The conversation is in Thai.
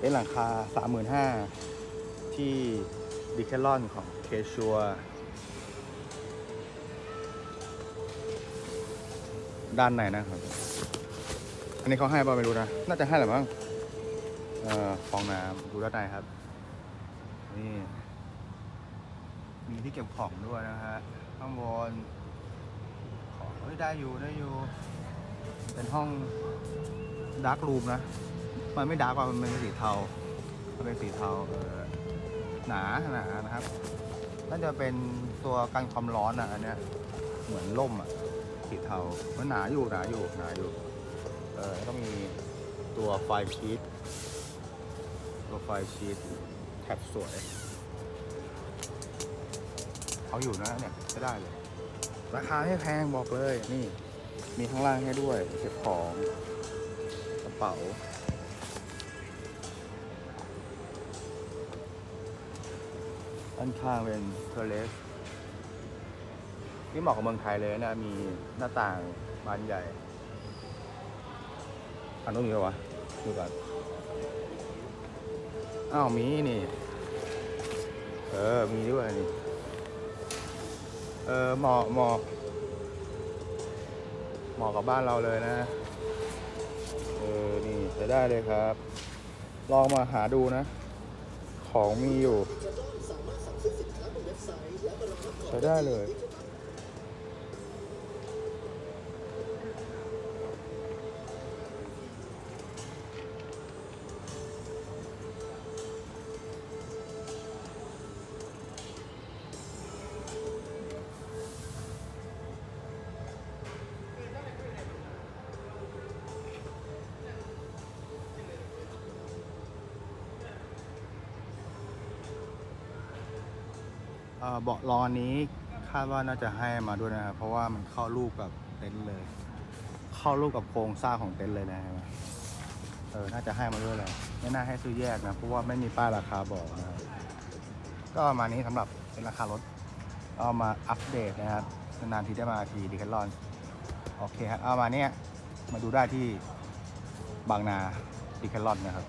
เต็นหลังคา 35,000 ที่ดิแคลอนของเคชัวด้านในนะครับ อันนี้เขาให้ป่ะไม่รู้นะ น่าจะให้แหละมั้งเอ่อฟองน้ำดูด้านในครับ นี่ มีที่เก็บของด้วยนะฮะ ข้างบน ของเฮ้ยได้อยู่ได้อยู่ เป็นห้องดาร์กรูมนะ มันไม่ดาร์กว่ามันเป็นสีเทามันเป็นสีเทาเออหนาหนานะครับน่าจะเป็นตัวกันความร้อนอะอันเนี้ยเหมือนล่มอะสีเทามันหนาอยู่หนาอยู่หนาอยู่เออแล้วก็มีตัวไฟชีตตัวไฟชีตแท็บสวยเอาอยู่นะเนี่ยใช้ได้เลย ราคาไม่แพงบอกเลยนี่ มีข้างล่างให้ด้วยเก็บของกระเป๋า ด้านข้างเป็นเทเลสที่เหมาะกับเมืองไทยเลยนะ มีหน้าต่างบานใหญ่อันนู้นมีปะวะดูก่อนอ้าวมีนี่ เออ มีด้วยนี่ เออเหมาะเหมาะเหมาะกับบ้านเราเลยนะ เออ นี่ใช้ได้เลยครับ ลองมาหาดูนะ ของมีอยู่ ใเบาะรองอันนี้คาดว่าน่าจะให้มาด้วยนะครับ เพราะว่ามันเข้ารูปกับเต็นท์เลย เข้ารูปกับโครงสร้างของเต็นท์เลยนะเห็นไหมเออน่าจะให้มาด้วยเลยไม่น่าให้ซื้อแยกนะเพราะว่าไม่มีป้ายราคาบอกนะครับก็ประมาณนี้สำหรับเป็นราคารถเอามาอัปเดตนะครับนานๆทีได้มาทีดีแคลอนโอเคครับเอามาเนี้ยมาดูได้ที่บางนาดีแคลอนนะครับ